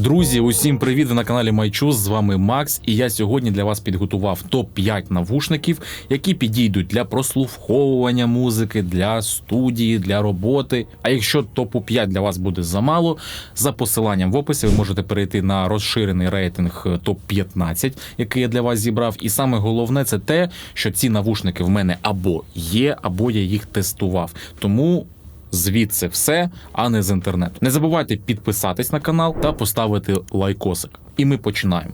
Друзі, усім привіт! Ви на каналі Майчус. З вами Макс, і я сьогодні для вас підготував топ 5 навушників, які підійдуть для прослуховування музики, для студії, для роботи. А якщо топу 5 для вас буде замало, за посиланням в описі ви можете перейти на розширений рейтинг топ 15 який я для вас зібрав. І саме головне це те, що ці навушники в мене або є, або я їх тестував. Тому. Звідси все, а не з інтернету. Не забувайте підписатись на канал та поставити лайкосик. І ми починаємо.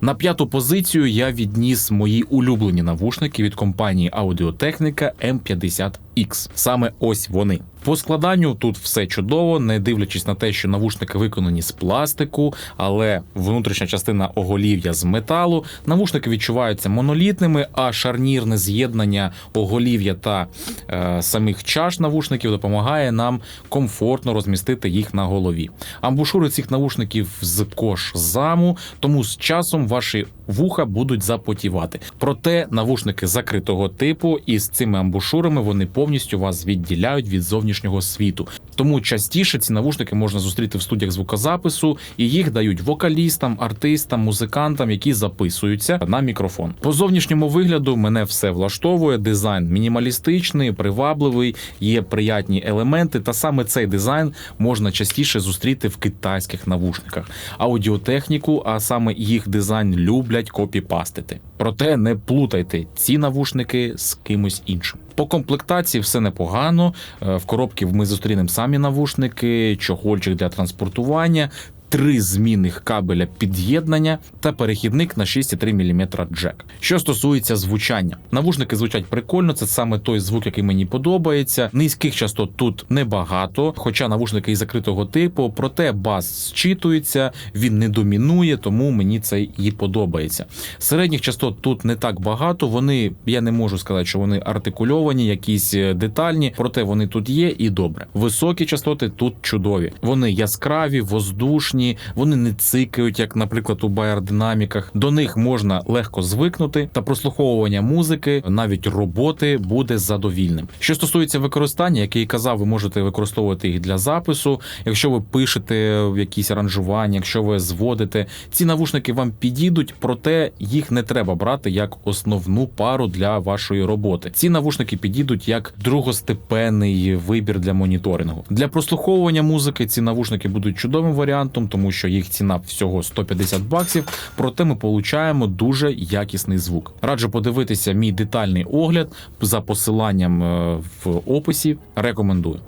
На п'яту позицію я відніс мої улюблені навушники від компанії Аудіотехніка M50X. Саме ось вони. По складанню тут все чудово, не дивлячись на те, що навушники виконані з пластику, але внутрішня частина оголів'я з металу. Навушники відчуваються монолітними, а шарнірне з'єднання оголів'я та е, самих чаш навушників допомагає нам комфортно розмістити їх на голові. Амбушури цих навушників з кош заму, тому з часом ваші вуха будуть запотівати. Проте навушники закритого типу і з цими амбушурами вони повністю вас відділяють від зовнішнього світу. Тому частіше ці навушники можна зустріти в студіях звукозапису, і їх дають вокалістам, артистам, музикантам, які записуються на мікрофон. По зовнішньому вигляду мене все влаштовує. Дизайн мінімалістичний, привабливий, є приятні елементи. Та саме цей дизайн можна частіше зустріти в китайських навушниках. Аудіотехніку, а саме їх дизайн люблять копіпастити. Проте не плутайте ці навушники з кимось іншим. По комплектації все непогано. Е, В коробці ми зустрінемо самі навушники, чохольчик для транспортування. Три змінних кабеля під'єднання та перехідник на 6,3 мм джек. Що стосується звучання, навушники звучать прикольно. Це саме той звук, який мені подобається. Низьких частот тут небагато, хоча навушники із закритого типу, проте бас зчитується, він не домінує, тому мені це і подобається. Середніх частот тут не так багато. Вони я не можу сказати, що вони артикульовані, якісь е, детальні, проте вони тут є і добре. Високі частоти тут чудові. Вони яскраві, воздушні, вони не цикають, як, наприклад, у Байер-динаміках. До них можна легко звикнути, та прослуховування музики, навіть роботи, буде задовільним. Що стосується використання, як я і казав, ви можете використовувати їх для запису. Якщо ви пишете якісь аранжування, якщо ви зводите, ці навушники вам підійдуть, проте їх не треба брати як основну пару для вашої роботи. Ці навушники підійдуть як другостепенний вибір для моніторингу. Для прослуховування музики ці навушники будуть чудовим варіантом, тому що їх ціна всього 150 баксів. Проте ми получаємо дуже якісний звук. Раджу подивитися мій детальний огляд за посиланням е, в описі. Рекомендую.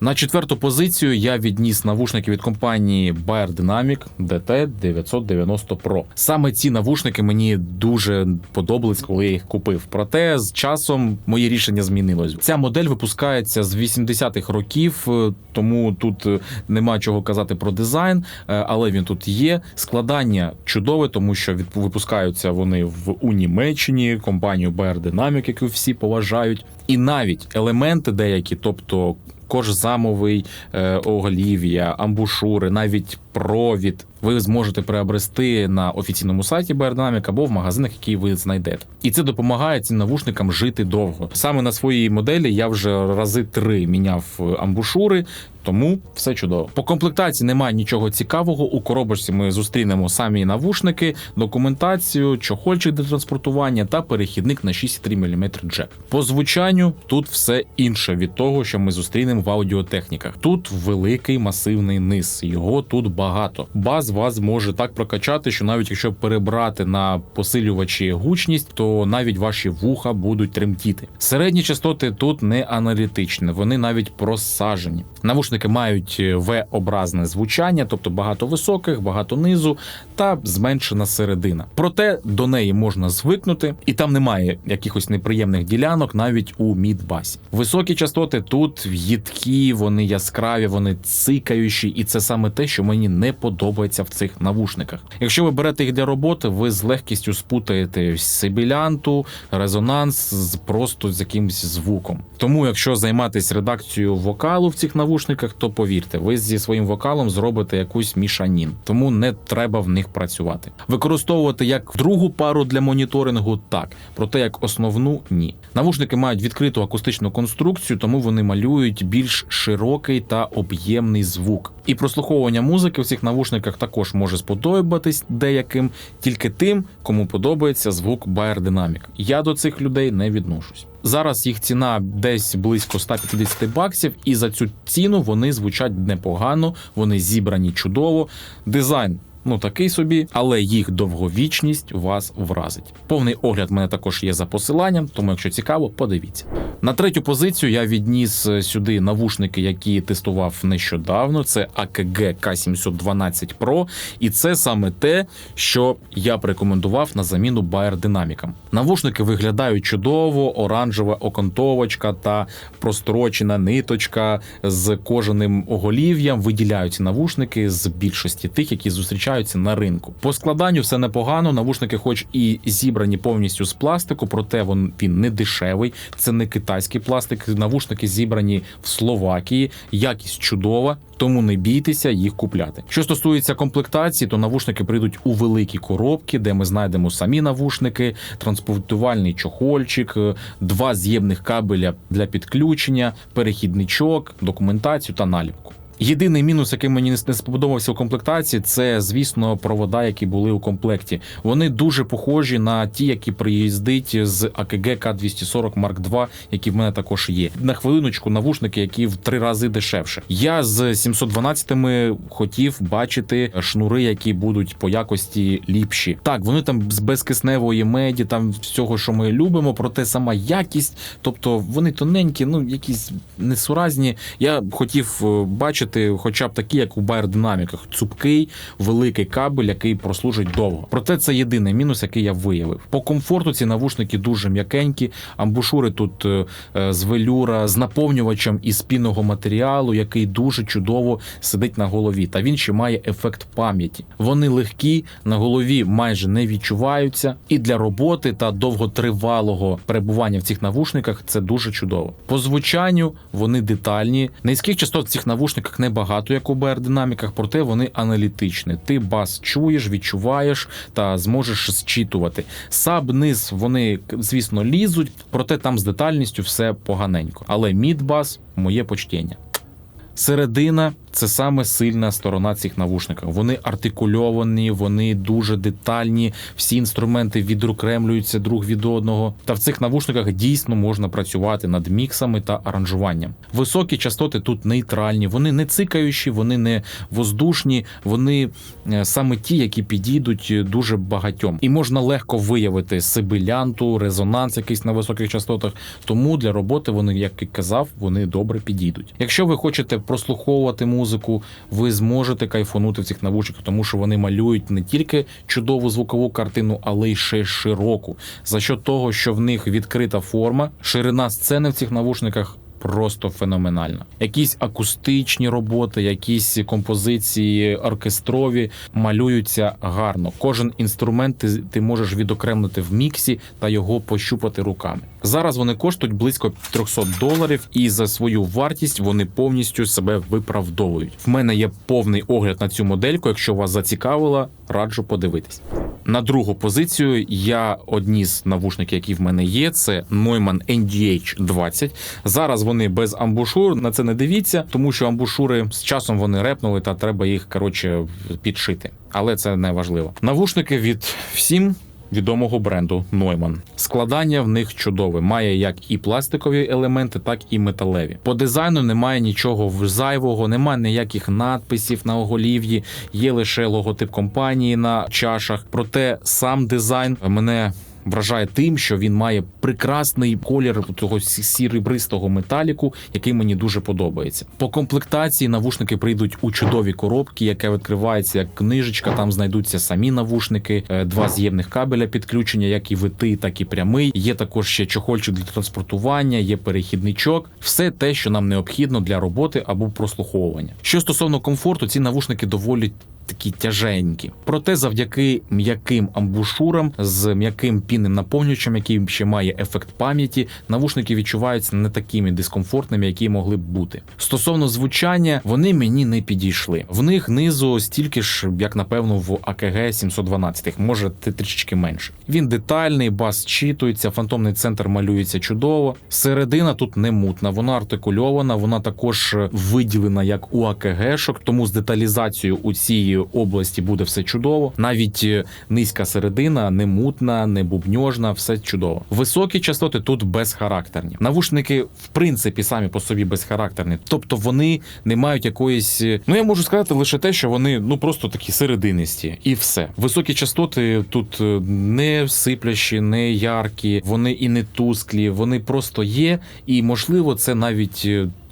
На четверту позицію я відніс навушники від компанії Bayer Dynamic DT990 Pro. Саме ці навушники мені дуже подобались, коли я їх купив. Проте з часом моє рішення змінилось. Ця модель випускається з 80-х років, е, тому тут е, нема чого казати про дизайн, е, але він тут є. Складання чудове, тому що випускаються вони в у Німеччині, компанію Bayer Dynamic, яку всі поважають, і навіть елементи деякі, тобто кожзамовий е, оголів'я, амбушури, навіть провід. Ви зможете приобрести на офіційному сайті Biodynamic або в магазинах, які ви знайдете. І це допомагає цим навушникам жити довго. Саме на своїй моделі я вже рази три міняв амбушури. Тому все чудово. По комплектації немає нічого цікавого. У коробочці ми зустрінемо самі навушники, документацію, чохольчик для транспортування та перехідник на 6,3 мм джек. По звучанню тут все інше від того, що ми зустрінемо в аудіотехніках. Тут великий масивний низ, його тут багато. Бас вас може так прокачати, що навіть якщо перебрати на посилювачі гучність, то навіть ваші вуха будуть тремтіти. Середні частоти тут не аналітичні, вони навіть просажені. Навушники мають V-образне звучання, тобто багато високих, багато низу та зменшена середина. Проте до неї можна звикнути, і там немає якихось неприємних ділянок навіть у мідбасі. Високі частоти тут їдкі, вони яскраві, вони цикаючі, і це саме те, що мені не подобається в цих навушниках. Якщо ви берете їх для роботи, ви з легкістю спутаєте сибілянту, резонанс з просто з якимось звуком. Тому, якщо займатися редакцією вокалу в цих навушниках, навушниках, то повірте, ви зі своїм вокалом зробите якусь мішанін, тому не треба в них працювати. Використовувати як другу пару для моніторингу, так проте як основну ні. Навушники мають відкриту акустичну конструкцію, тому вони малюють більш широкий та об'ємний звук. І прослуховування музики в цих навушниках також може сподобатись деяким, тільки тим, кому подобається звук Dynamic. Я до цих людей не відношусь. Зараз їх ціна десь близько 150 баксів, і за цю ціну вони звучать непогано, вони зібрані чудово. Дизайн. Ну, такий собі, але їх довговічність вас вразить. Повний огляд в мене також є за посиланням, тому якщо цікаво, подивіться. На третю позицію я відніс е, сюди навушники, які тестував нещодавно. Це AKG K712 Pro, і це саме те, що я б рекомендував на заміну Bayer. Навушники виглядають чудово, оранжева окантовочка та прострочена ниточка з кожаним оголів'ям виділяють навушники з більшості тих, які зустрічаються на ринку. По складанню все непогано. Навушники, хоч і зібрані повністю з пластику, проте він, він не дешевий. Це не китайський пластик. Навушники зібрані в Словакії. Якість чудова. Тому не бійтеся їх купляти. Що стосується комплектації, то навушники прийдуть у великі коробки, де ми знайдемо самі навушники, транспортувальний чохольчик, е, два з'ємних кабеля для підключення, перехідничок, документацію та наліпку. Єдиний мінус, який мені не сподобався у комплектації, це звісно провода, які були у комплекті. Вони дуже похожі на ті, які приїздить з AKG K240 Mark II, які в мене також є. На хвилиночку навушники, які в три рази дешевше. Я з 712-ми хотів бачити шнури, які будуть по якості ліпші. Так, вони там з безкисневої меді, там всього, що ми любимо, проте сама якість, тобто вони тоненькі, ну якісь несуразні. Я хотів е, бачити хоча б такі, як у Dynamic, цупкий, великий кабель, який прослужить довго. Проте це єдиний мінус, який я виявив. По комфорту ці навушники дуже м'якенькі, амбушури тут е, е, з велюра, з наповнювачем із спінного матеріалу, який дуже чудово сидить на голові. Та він ще має ефект пам'яті. Вони легкі, на голові майже не відчуваються, і для роботи та довготривалого перебування в цих навушниках це дуже чудово. По звучанню вони детальні. Низьких частот в цих навушниках небагато, як у БР-динаміках, проте вони аналітичні. Ти бас чуєш, відчуваєш та зможеш зчитувати. Саб низ вони, звісно, лізуть, проте там з детальністю все поганенько. Але мід бас моє почтення. Середина це саме сильна сторона цих навушників. Вони артикульовані, вони дуже детальні. Всі інструменти відокремлюються друг від одного. Та в цих навушниках дійсно можна працювати над міксами та аранжуванням. Високі частоти тут нейтральні, вони не цикаючі, вони не воздушні, вони е, саме ті, які підійдуть дуже багатьом. І можна легко виявити сибилянту, резонанс якийсь на високих частотах. Тому для роботи вони, як і казав, вони добре підійдуть. Якщо ви хочете прослуховувати музику, ви зможете кайфонути в цих навушниках, тому що вони малюють не тільки чудову звукову картину, але й ще широку. За що того, що в них відкрита форма, ширина сцени в цих навушниках. Просто феноменально. Якісь акустичні роботи, якісь композиції оркестрові малюються гарно. Кожен інструмент ти, ти можеш відокремити в міксі та його пощупати руками. Зараз вони коштують близько 300 доларів, і за свою вартість вони повністю себе виправдовують. В мене є повний огляд на цю модельку. Якщо вас зацікавила, раджу подивитись. На другу позицію я одні з навушників, які в мене є. Це Neumann NDH 20. Зараз вони без амбушур. На це не дивіться, тому що амбушури з часом вони репнули, та треба їх коротше підшити. Але це не важливо. Навушники від всім. Відомого бренду Neumann. Складання в них чудове. Має як і пластикові елементи, так і металеві. По дизайну немає нічого зайвого, немає ніяких надписів на оголів'ї, є лише логотип компанії на чашах. Проте сам дизайн мене вражає тим, що він має прекрасний колір того сірібристого металіку, який мені дуже подобається. По комплектації навушники прийдуть у чудові коробки, яке відкривається як книжечка. Там знайдуться самі навушники, е, два з'ємних кабеля підключення, як і витий, так і прямий. Є також ще чохольчик для транспортування, є перехідничок. Все те, що нам необхідно для роботи або прослуховування. Що стосовно комфорту, ці навушники доволі такі тяженькі. Проте, завдяки м'яким амбушурам з м'яким пінним наповнювачем, який ще має ефект пам'яті, навушники відчуваються не такими дискомфортними, які могли б бути. Стосовно звучання, вони мені не підійшли. В них низу стільки ж, як напевно, в АКГ 712, може трішечки менше. Він детальний, бас читується, фантомний центр малюється чудово. Середина тут не мутна, вона артикульована, вона також виділена як у АКГшок, тому з деталізацією у цій області буде все чудово. Навіть е, низька середина, не мутна, не бубньожна, все чудово. Високі частоти тут безхарактерні. Навушники, в принципі, самі по собі безхарактерні, тобто вони не мають якоїсь. е, Ну я можу сказати лише те, що вони ну просто такі серединисті, і все. Високі частоти тут е, не сиплящі, не яркі, вони і не тусклі, вони просто є, і можливо, це навіть.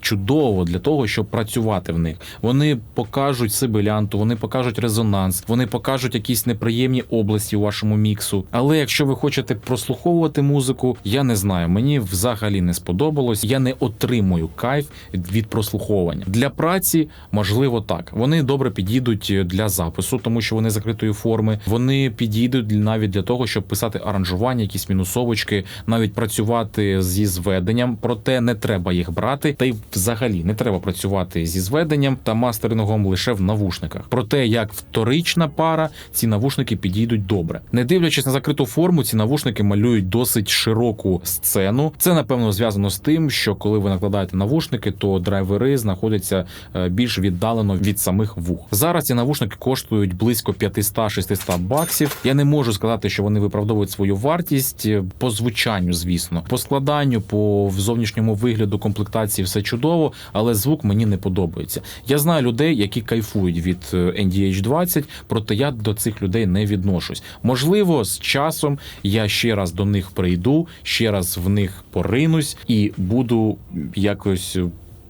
Чудово для того, щоб працювати в них. Вони покажуть сибилянту, вони покажуть резонанс, вони покажуть якісь неприємні області у вашому міксу. Але якщо ви хочете прослуховувати музику, я не знаю. Мені взагалі не сподобалось. Я не отримую кайф від прослуховування. Для праці можливо так. Вони добре підійдуть для запису, тому що вони закритої форми. Вони підійдуть навіть для того, щоб писати аранжування, якісь мінусовочки, навіть працювати зі зведенням. Проте не треба їх брати, та й взагалі не треба працювати зі зведенням та мастерингом лише в навушниках. Проте, як вторична пара, ці навушники підійдуть добре. Не дивлячись на закриту форму, ці навушники малюють досить широку сцену. Це напевно зв'язано з тим, що коли ви накладаєте навушники, то драйвери знаходяться е, більш віддалено від самих вух. Зараз ці навушники коштують близько 500-600 баксів. Я не можу сказати, що вони виправдовують свою вартість е, по звучанню, звісно, по складанню, по зовнішньому вигляду комплектації все чудово, але звук мені не подобається. Я знаю людей, які кайфують від е, NDH20, проте я до цих людей не відношусь. Можливо, з часом я ще раз до них прийду, ще раз в них поринусь і буду якось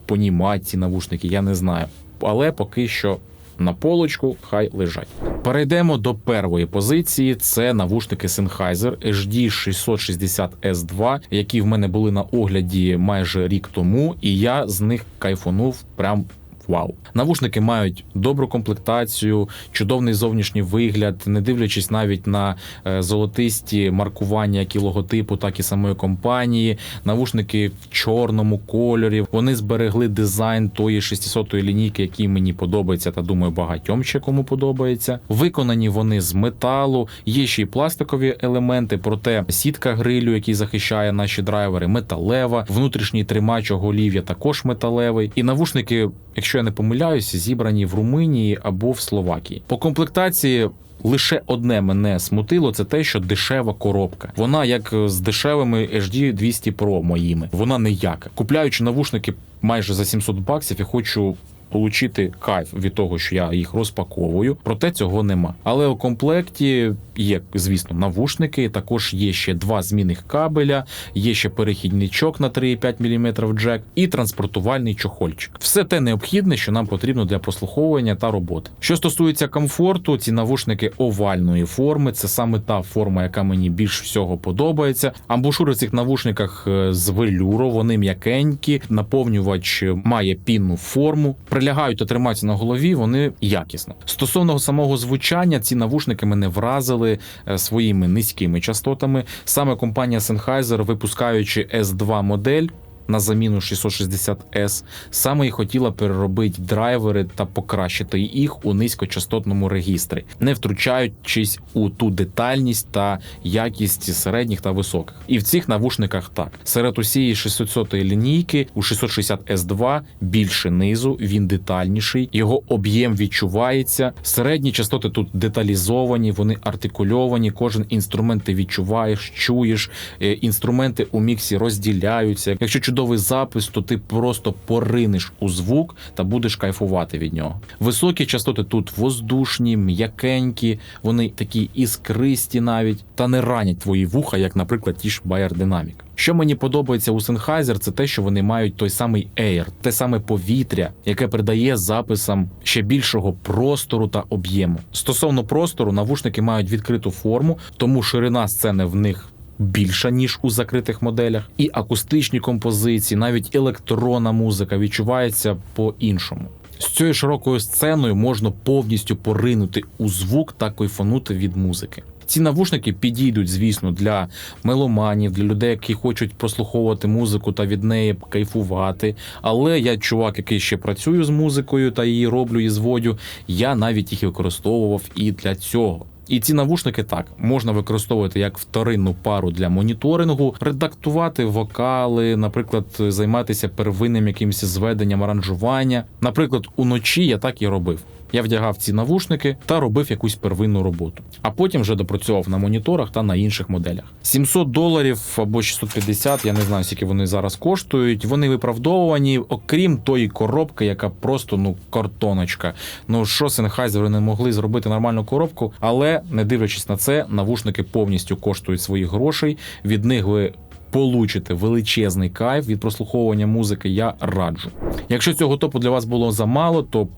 понімати ці навушники. Я не знаю. Але поки що. На полочку хай лежать. Перейдемо до першої позиції. Це навушники Sennheiser HD 660 S2, які в мене були на огляді майже рік тому, і я з них кайфонув прям. Вау, навушники мають добру комплектацію, чудовний зовнішній вигляд, не дивлячись навіть на е, золотисті маркування як і логотипу, так і самої компанії. Навушники в чорному кольорі. Вони зберегли дизайн тої 600-ї лінійки, який мені подобається, та думаю, багатьом ще кому подобається. Виконані вони з металу, є ще й пластикові елементи, проте сітка грилю, який захищає наші драйвери, металева, внутрішній тримач оголів'я також металевий. І навушники, якщо я не помиляюся, зібрані в Румунії або в Словакії. По комплектації. Лише одне мене смутило, це те, що дешева коробка. Вона як з дешевими HD 200 Pro моїми. Вона ніяка. Купляючи навушники майже за 700 баксів, я хочу. Получити кайф від того, що я їх розпаковую, проте цього нема. Але у комплекті є, звісно, навушники. Також є ще два змінних кабеля, є ще перехідничок на 3,5 мм джек і транспортувальний чохольчик. Все те необхідне, що нам потрібно для прослуховування та роботи. Що стосується комфорту, ці навушники овальної форми. Це саме та форма, яка мені більш всього подобається. Амбушури в цих навушниках е, з велюру, вони м'якенькі, наповнювач має пінну форму прилягають та тримаються на голові, вони якісно. Стосовно самого звучання, ці навушники мене вразили е, своїми низькими частотами. Саме компанія Sennheiser, випускаючи S2 модель. На заміну 660S саме і хотіла переробити драйвери та покращити їх у низькочастотному регістрі, не втручаючись у ту детальність та якість середніх та високих. І в цих навушниках так серед усієї 600 лінійки у 660S2 більше низу, він детальніший, його об'єм відчувається. Середні частоти тут деталізовані, вони артикульовані. Кожен інструмент ти відчуваєш, чуєш. Е, Інструменти у міксі розділяються. Якщо чудовий запис, то ти просто поринеш у звук та будеш кайфувати від нього. Високі частоти тут воздушні, м'якенькі, вони такі іскристі навіть, та не ранять твої вуха, як, наприклад, ті ж Bayer Dynamic. Що мені подобається у Sennheiser, це те, що вони мають той самий Air, те саме повітря, яке придає записам ще більшого простору та об'єму. Стосовно простору, навушники мають відкриту форму, тому ширина сцени в них. Більша ніж у закритих моделях, і акустичні композиції, навіть електронна музика відчувається по-іншому. З цією широкою сценою можна повністю поринути у звук та кайфанути від музики. Ці навушники підійдуть, звісно, для меломанів, для людей, які хочуть прослуховувати музику та від неї кайфувати. Але я чувак, який ще працюю з музикою та її роблю і зводю, я навіть їх використовував і для цього. І ці навушники так можна використовувати як вторинну пару для моніторингу, редактувати вокали, наприклад, займатися первинним якимось зведенням аранжування. Наприклад, уночі я так і робив. Я вдягав ці навушники та робив якусь первинну роботу, а потім вже допрацьовував на моніторах та на інших моделях. 700 доларів або 650, я не знаю, скільки вони зараз коштують. Вони виправдовувані, окрім тої коробки, яка просто ну картоночка. Ну що Sennheiser не могли зробити нормальну коробку, але не дивлячись на це, навушники повністю коштують своїх грошей. Від них ви получите величезний кайф від прослуховування музики. Я раджу. Якщо цього топу для вас було замало, то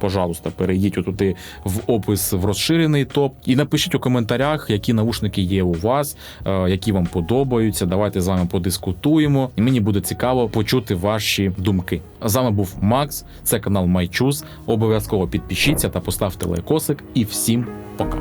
пожалуйста, перейдіть отуди в опис в розширений топ і напишіть у коментарях, які навушники є у вас, е, які вам подобаються. Давайте з вами подискутуємо, і мені буде цікаво почути ваші думки. З вами був Макс, це канал MyChoose. Обов'язково підпишіться та поставте лайкосик. І всім пока.